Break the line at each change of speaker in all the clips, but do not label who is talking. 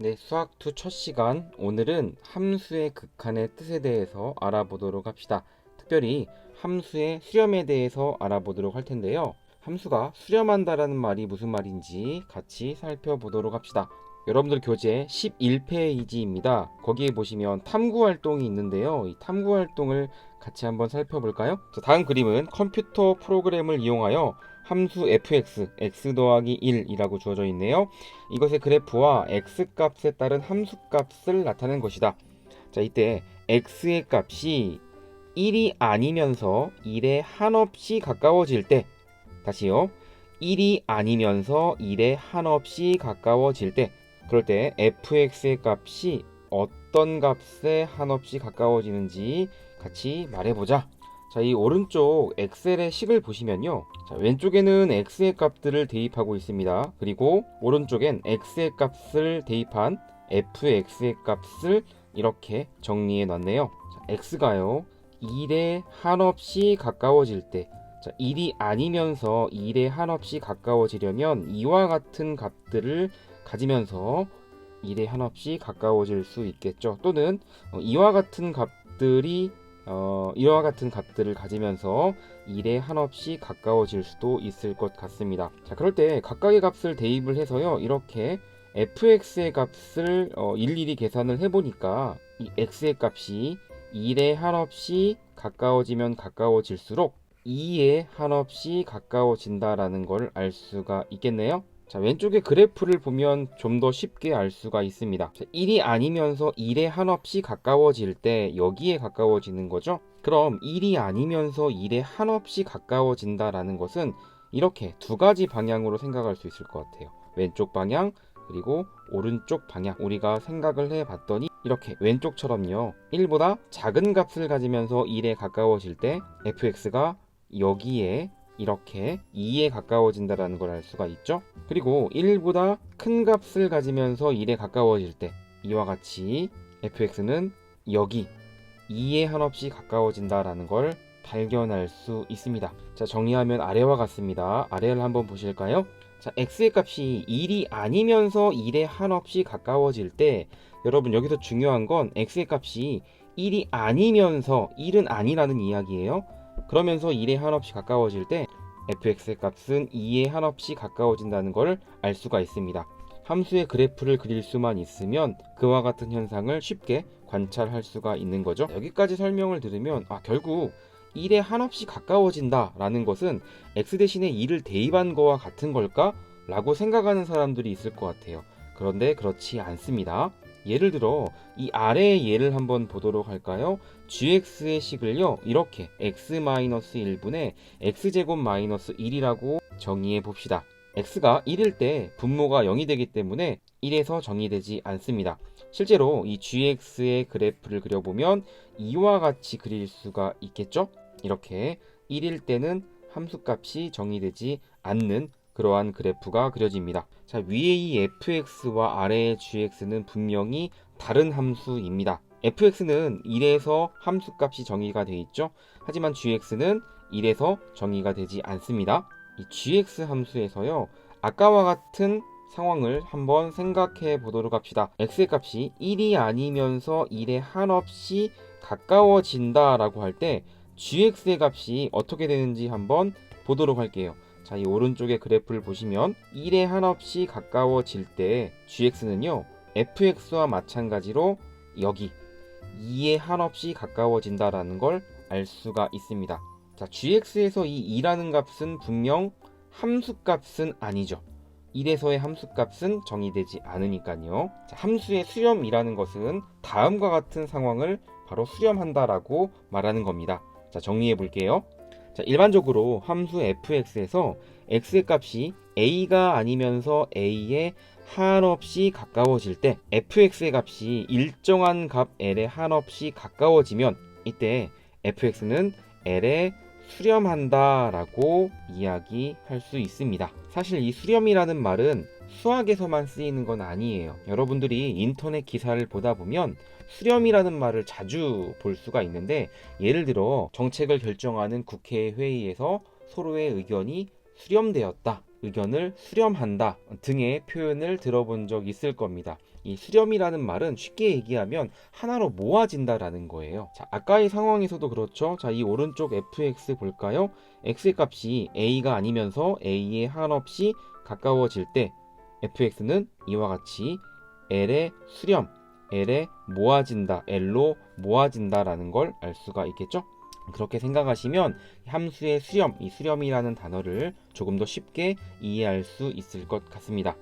네, 수학 2 첫 시간. 오늘은 함수의 극한의 뜻에 대해서 알아보도록 합시다. 특별히 함수의 수렴에 대해서 알아보도록 할 텐데요. 함수가 수렴한다라는 말이 무슨 말인지 같이 살펴보도록 합시다. 여러분들 교재 11페이지입니다. 거기에 보시면 탐구 활동이 있는데요. 이 탐구 활동을 같이 한번 살펴볼까요? 자, 다음 그림은 컴퓨터 프로그램을 이용하여 함수 fx, x 더하기 1이라고 주어져 있네요. 이것의 그래프와 x 값에 따른 함수 값을 나타낸 것이다. 자, 이때 x의 값이 1이 아니면서 1에 한없이 가까워질 때 다시요. 1이 아니면서 1에 한없이 가까워질 때 그럴 때 fx의 값이 어떤 값에 한없이 가까워지는지 같이 말해보자. 자, 이 오른쪽 엑셀의 식을 보시면요. 자, 왼쪽에는 x의 값들을 대입하고 있습니다. 그리고 오른쪽엔 x의 값을 대입한 fx의 값을 이렇게 정리해 놨네요. 자, x가요. 1에 한없이 가까워질 때 자, 1이 아니면서 1에 한없이 가까워지려면 이와 같은 값들을 가지면서 1에 한없이 가까워질 수 있겠죠. 또는 어, 이와 같은 값들이 어, 이와 같은 값들을 가지면서 1에 한없이 가까워질 수도 있을 것 같습니다. 자, 그럴 때 각각의 값을 대입을 해서요. 이렇게 fx의 값을 어, 일일이 계산을 해보니까 이 x의 값이 1에 한없이 가까워지면 가까워질수록 2에 한없이 가까워진다라는 걸 알 수가 있겠네요. 자, 왼쪽의 그래프를 보면 좀 더 쉽게 알 수가 있습니다. 자, 1이 아니면서 1에 한없이 가까워질 때 여기에 가까워지는 거죠. 그럼 1이 아니면서 1에 한없이 가까워진다라는 것은 이렇게 두 가지 방향으로 생각할 수 있을 것 같아요. 왼쪽 방향 그리고 오른쪽 방향 우리가 생각을 해 봤더니 이렇게 왼쪽처럼요 1보다 작은 값을 가지면서 1에 가까워질 때 fx가 여기에 이렇게 2에 가까워진다라는 걸 알 수가 있죠? 그리고 1보다 큰 값을 가지면서 1에 가까워질 때 이와 같이 fx는 여기 2에 한없이 가까워진다라는 걸 발견할 수 있습니다. 자 정리하면 아래와 같습니다. 아래를 한번 보실까요? 자, x의 값이 1이 아니면서 1에 한없이 가까워질 때 여러분 여기서 중요한 건 x의 값이 1이 아니면서 1은 아니라는 이야기예요. 그러면서 1에 한없이 가까워질 때 fx의 값은 2에 한없이 가까워진다는 걸 알 수가 있습니다. 함수의 그래프를 그릴 수만 있으면 그와 같은 현상을 쉽게 관찰할 수가 있는 거죠. 여기까지 설명을 들으면 아 결국 1에 한없이 가까워진다 라는 것은 x 대신에 2를 대입한 거와 같은 걸까? 라고 생각하는 사람들이 있을 것 같아요. 그런데 그렇지 않습니다. 예를 들어 이 아래의 예를 한번 보도록 할까요? gx의 식을요 이렇게 x-1분의 x제곱 마이너스 1이라고 정의해 봅시다. x가 1일 때 분모가 0이 되기 때문에 1에서 정의되지 않습니다. 실제로 이 gx의 그래프를 그려보면 이와 같이 그릴 수가 있겠죠? 이렇게 1일 때는 함수값이 정의되지 않는 그러한 그래프가 그려집니다. 자, 위의 이 fx와 아래의 gx는 분명히 다른 함수입니다. fx는 1에서 함수값이 정의가 되어 있죠. 하지만 gx는 1에서 정의가 되지 않습니다. 이 gx 함수에서요. 아까와 같은 상황을 한번 생각해 보도록 합시다. x의 값이 1이 아니면서 1에 한없이 가까워진다라고 할 때 gx의 값이 어떻게 되는지 한번 보도록 할게요. 자, 이 오른쪽의 그래프를 보시면 1에 한없이 가까워질 때 gx는요. fx와 마찬가지로 여기 2에 한없이 가까워진다라는 걸 알 수가 있습니다. 자, gx에서 이 2라는 값은 분명 함수값은 아니죠. 1에서의 함수값은 정의되지 않으니까요. 자, 함수의 수렴이라는 것은 다음과 같은 상황을 바로 수렴한다라고 말하는 겁니다. 자, 정리해 볼게요. 자, 일반적으로 함수 fx에서 x의 값이 a가 아니면서 a에 한없이 가까워질 때 fx의 값이 일정한 값 l에 한없이 가까워지면 이때 fx는 l에 수렴한다라고 이야기할 수 있습니다. 사실 이 수렴이라는 말은 수학에서만 쓰이는 건 아니에요. 여러분들이 인터넷 기사를 보다 보면 수렴이라는 말을 자주 볼 수가 있는데 예를 들어 정책을 결정하는 국회 회의에서 서로의 의견이 수렴되었다. 의견을 수렴한다 등의 표현을 들어본 적 있을 겁니다. 이 수렴이라는 말은 쉽게 얘기하면 하나로 모아진다라는 거예요. 자, 아까의 상황에서도 그렇죠. 자, 이 오른쪽 fx 볼까요? x의 값이 a가 아니면서 a에 한없이 가까워질 때 fx는 이와 같이 l의 수렴, l에 모아진다, l로 모아진다라는 걸 알 수가 있겠죠? 그렇게 생각하시면 함수의 수렴, 이 수렴이라는 단어를 조금 더 쉽게 이해할 수 있을 것 같습니다.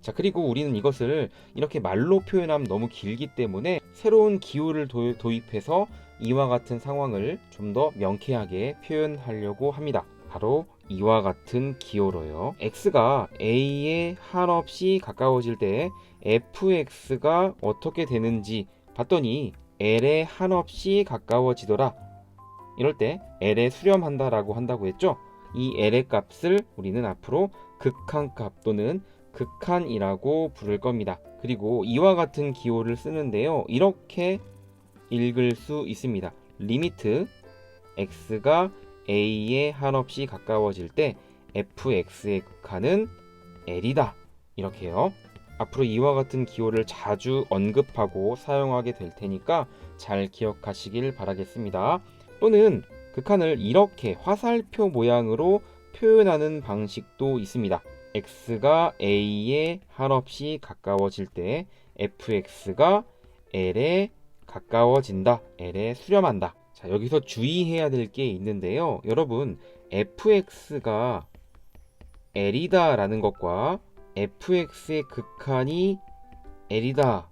자, 그리고 우리는 이것을 이렇게 말로 표현하면 너무 길기 때문에 새로운 기호를 도, 도입해서 이와 같은 상황을 좀 더 명쾌하게 표현하려고 합니다. 바로 이와 같은 기호로요. x가 a에 한없이 가까워질 때 fx가 어떻게 되는지 봤더니 l에 한없이 가까워지더라. 이럴 때 l에 수렴한다라고 한다고 했죠. 이 l의 값을 우리는 앞으로 극한값 또는 극한이라고 부를 겁니다. 그리고 이와 같은 기호를 쓰는데요. 이렇게 읽을 수 있습니다. 리미트 x가 a에 한없이 가까워질 때 fx의 극한은 l이다. 이렇게요. 앞으로 이와 같은 기호를 자주 언급하고 사용하게 될 테니까 잘 기억하시길 바라겠습니다. 또는 극한을 이렇게 화살표 모양으로 표현하는 방식도 있습니다. X가 a에 한없이 가까워질 때 fx가 l에 가까워진다, l에 수렴한다. 자, 여기서 주의해야 될 게 있는데요. 여러분, fx가 l이다 라는 것과 fx의 극한이 l이다.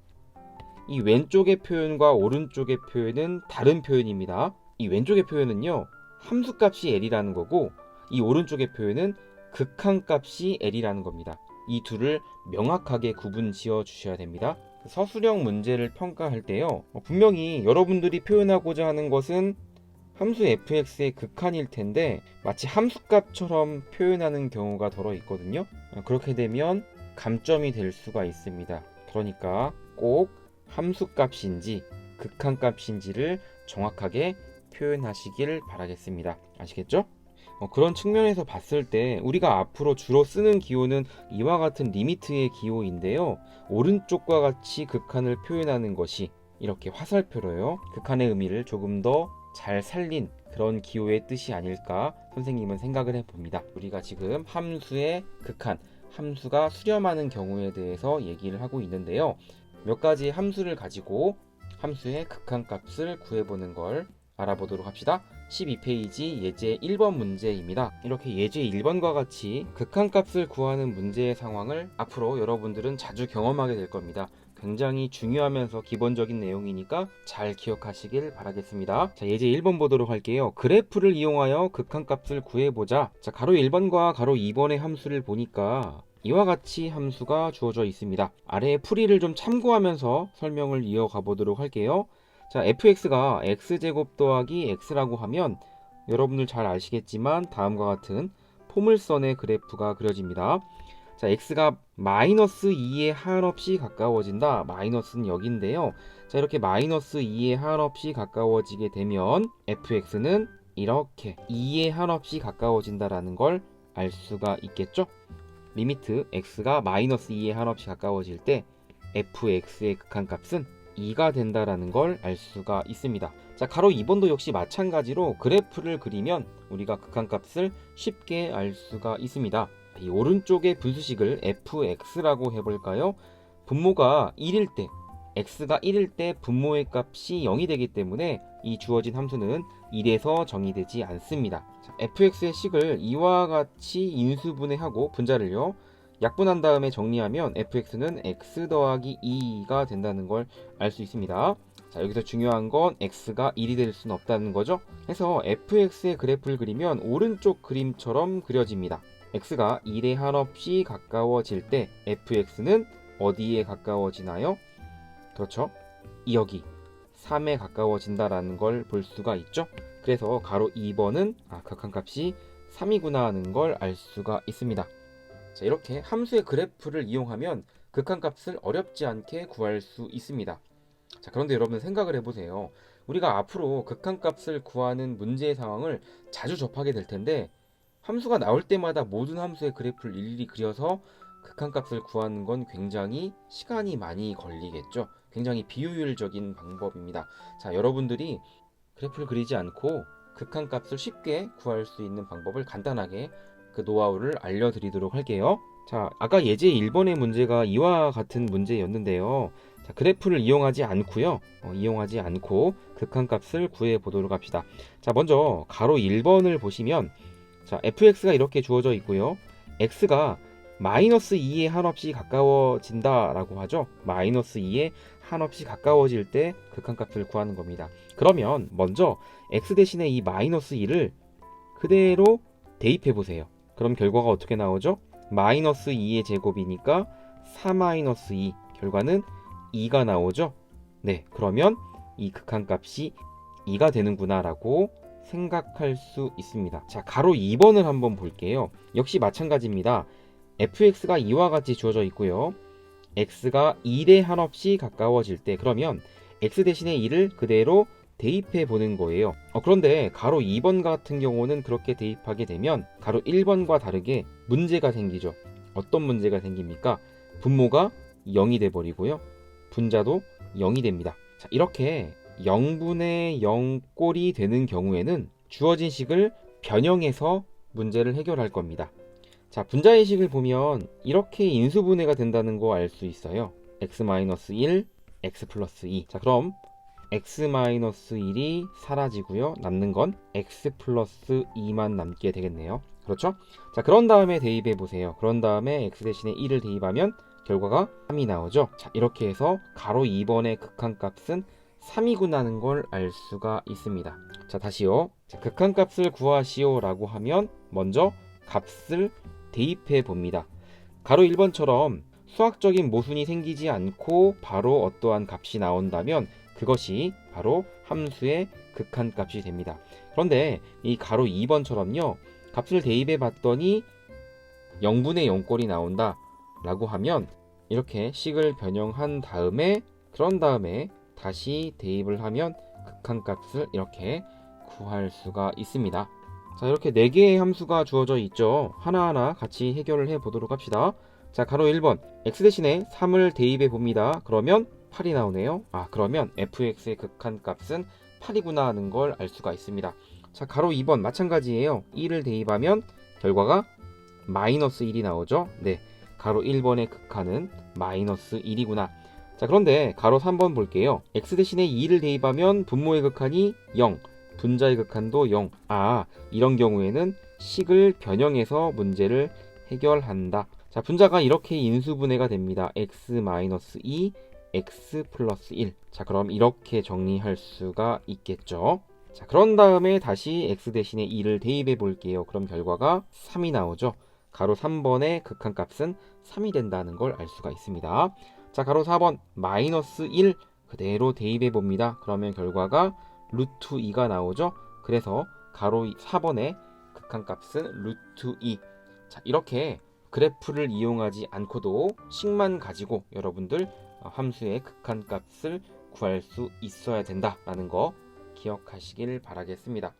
이 왼쪽의 표현과 오른쪽의 표현은 다른 표현입니다. 이 왼쪽의 표현은요, 함수값이 l이라는 거고, 이 오른쪽의 표현은 극한값이 l이라는 겁니다. 이 둘을 명확하게 구분 지어 주셔야 됩니다. 서술형 문제를 평가할 때요. 어, 분명히 여러분들이 표현하고자 하는 것은 함수 fx의 극한일 텐데 마치 함수값처럼 표현하는 경우가 덜어 있거든요. 어, 그렇게 되면 감점이 될 수가 있습니다. 그러니까 꼭 함수값인지 극한값인지를 정확하게 표현하시길 바라겠습니다. 아시겠죠? 어, 그런 측면에서 봤을 때 우리가 앞으로 주로 쓰는 기호는 이와 같은 리미트의 기호인데요. 오른쪽과 같이 극한을 표현하는 것이 이렇게 화살표로요. 극한의 의미를 조금 더 잘 살린 그런 기호의 뜻이 아닐까 선생님은 생각을 해봅니다. 우리가 지금 함수의 극한, 함수가 수렴하는 경우에 대해서 얘기를 하고 있는데요. 몇 가지 함수를 가지고 함수의 극한 값을 구해보는 걸 알아보도록 합시다. 12페이지 예제 1번 문제입니다. 이렇게 예제 1번과 같이 극한값을 구하는 문제의 상황을 앞으로 여러분들은 자주 경험하게 될 겁니다. 굉장히 중요하면서 기본적인 내용이니까 잘 기억하시길 바라겠습니다. 자, 예제 1번 보도록 할게요. 그래프를 이용하여 극한값을 구해보자. 자, 가로 1번과 가로 2번의 함수를 보니까 이와 같이 함수가 주어져 있습니다. 아래의 풀이를 좀 참고하면서 설명을 이어가 보도록 할게요. 자, fx가 x제곱 더하기 x라고 하면 여러분들 잘 아시겠지만 다음과 같은 포물선의 그래프가 그려집니다. 자, x가 마이너스 2에 한없이 가까워진다. 마이너스는 여기인데요. 자, 이렇게 마이너스 2에 한없이 가까워지게 되면 fx는 이렇게 2에 한없이 가까워진다라는 걸 알 수가 있겠죠? 리미트 x가 마이너스 2에 한없이 가까워질 때 fx의 극한값은 2가 된다라는 걸 알 수가 있습니다. 자, 가로 2번도 역시 마찬가지로 그래프를 그리면 우리가 극한값을 쉽게 알 수가 있습니다. 이 오른쪽의 분수식을 fx라고 해볼까요? 분모가 1일 때, x가 1일 때 분모의 값이 0이 되기 때문에 이 주어진 함수는 1에서 정의되지 않습니다. 자, fx의 식을 이와 같이 인수분해하고 분자를요. 약분한 다음에 정리하면 fx는 x 더하기 2가 된다는 걸 알 수 있습니다. 자, 여기서 중요한 건 x가 1이 될 수는 없다는 거죠. 해서 fx의 그래프를 그리면 오른쪽 그림처럼 그려집니다. x가 1에 한없이 가까워질 때 fx는 어디에 가까워지나요? 그렇죠. 이 여기 3에 가까워진다라는 걸 볼 수가 있죠. 그래서 가로 2번은 아, 극한값이 3이구나 하는 걸 알 수가 있습니다. 자, 이렇게 함수의 그래프를 이용하면 극한값을 어렵지 않게 구할 수 있습니다. 자, 그런데 여러분 생각을 해보세요. 우리가 앞으로 극한값을 구하는 문제의 상황을 자주 접하게 될 텐데 함수가 나올 때마다 모든 함수의 그래프를 일일이 그려서 극한값을 구하는 건 굉장히 시간이 많이 걸리겠죠. 굉장히 비효율적인 방법입니다. 자, 여러분들이 그래프를 그리지 않고 극한값을 쉽게 구할 수 있는 방법을 간단하게 그 노하우를 알려드리도록 할게요. 자, 아까 예제 1번의 문제가 이와 같은 문제였는데요. 자, 그래프를 이용하지 않고요. 어, 이용하지 않고 극한값을 구해 보도록 합시다. 자, 먼저 가로 1번을 보시면 자, fx가 이렇게 주어져 있고요. x가 마이너스 2에 한없이 가까워진다라고 하죠. 마이너스 2에 한없이 가까워질 때 극한값을 구하는 겁니다. 그러면 먼저 x 대신에 이 마이너스 2를 그대로 대입해 보세요. 그럼 결과가 어떻게 나오죠? 마이너스 2의 제곱이니까 4 마이너스 2 결과는 2가 나오죠. 네, 그러면 이 극한값이 2가 되는구나라고 생각할 수 있습니다. 자, 가로 2번을 한번 볼게요. 역시 마찬가지입니다. fx가 2와 같이 주어져 있고요. x가 1에 한없이 가까워질 때 그러면 x 대신에 2를 그대로 대입해 보는 거예요. 어, 그런데 가로 2번 같은 경우는 그렇게 대입하게 되면 가로 1번과 다르게 문제가 생기죠. 어떤 문제가 생깁니까? 분모가 0이 돼 버리고요. 분자도 0이 됩니다. 자, 이렇게 0분의 0꼴이 되는 경우에는 주어진 식을 변형해서 문제를 해결할 겁니다. 자, 분자의 식을 보면 이렇게 인수분해가 된다는 거 알 수 있어요. x-1, x 플러스 2. 자, 그럼 x-1이 사라지고요. 남는 건 x 플러스 2만 남게 되겠네요. 그렇죠? 자, 그런 다음에 대입해 보세요. 그런 다음에 x 대신에 1을 대입하면 결과가 3이 나오죠. 자, 이렇게 해서 가로 2번의 극한값은 3이구나는 걸 알 수가 있습니다. 자, 다시요. 자, 극한값을 구하시오라고 하면 먼저 값을 대입해 봅니다. 가로 1번처럼 수학적인 모순이 생기지 않고 바로 어떠한 값이 나온다면 그것이 바로 함수의 극한값이 됩니다. 그런데 이 가로 2번처럼요. 값을 대입해 봤더니 0분의 0꼴이 나온다 라고 하면 이렇게 식을 변형한 다음에 그런 다음에 다시 대입을 하면 극한값을 이렇게 구할 수가 있습니다. 자, 이렇게 4개의 함수가 주어져 있죠. 하나하나 같이 해결을 해 보도록 합시다. 자, 가로 1번. x 대신에 3을 대입해 봅니다. 그러면 8이 나오네요. 아, 그러면 fx의 극한값은 8이구나 하는 걸 알 수가 있습니다. 자, 가로 2번 마찬가지예요. 1을 대입하면 결과가 마이너스 1이 나오죠. 네. 가로 1번의 극한은 마이너스 1이구나. 자, 그런데 가로 3번 볼게요. x 대신에 2를 대입하면 분모의 극한이 0, 분자의 극한도 0. 아, 이런 경우에는 식을 변형해서 문제를 해결한다. 자, 분자가 이렇게 인수분해가 됩니다. x-2, x 플러스 1. 자, 그럼 이렇게 정리할 수가 있겠죠. 자, 그런 다음에 다시 x 대신에 2를 대입해 볼게요. 그럼 결과가 3이 나오죠. 가로 3번의 극한값은 3이 된다는 걸 알 수가 있습니다. 자, 가로 4번 마이너스 1 그대로 대입해 봅니다. 그러면 결과가 루트 2가 나오죠. 그래서 가로 4번의 극한값은 루트 2. 자, 이렇게 그래프를 이용하지 않고도 식만 가지고 여러분들 어, 함수의 극한값을 구할 수 있어야 된다라는 거 기억하시길 바라겠습니다.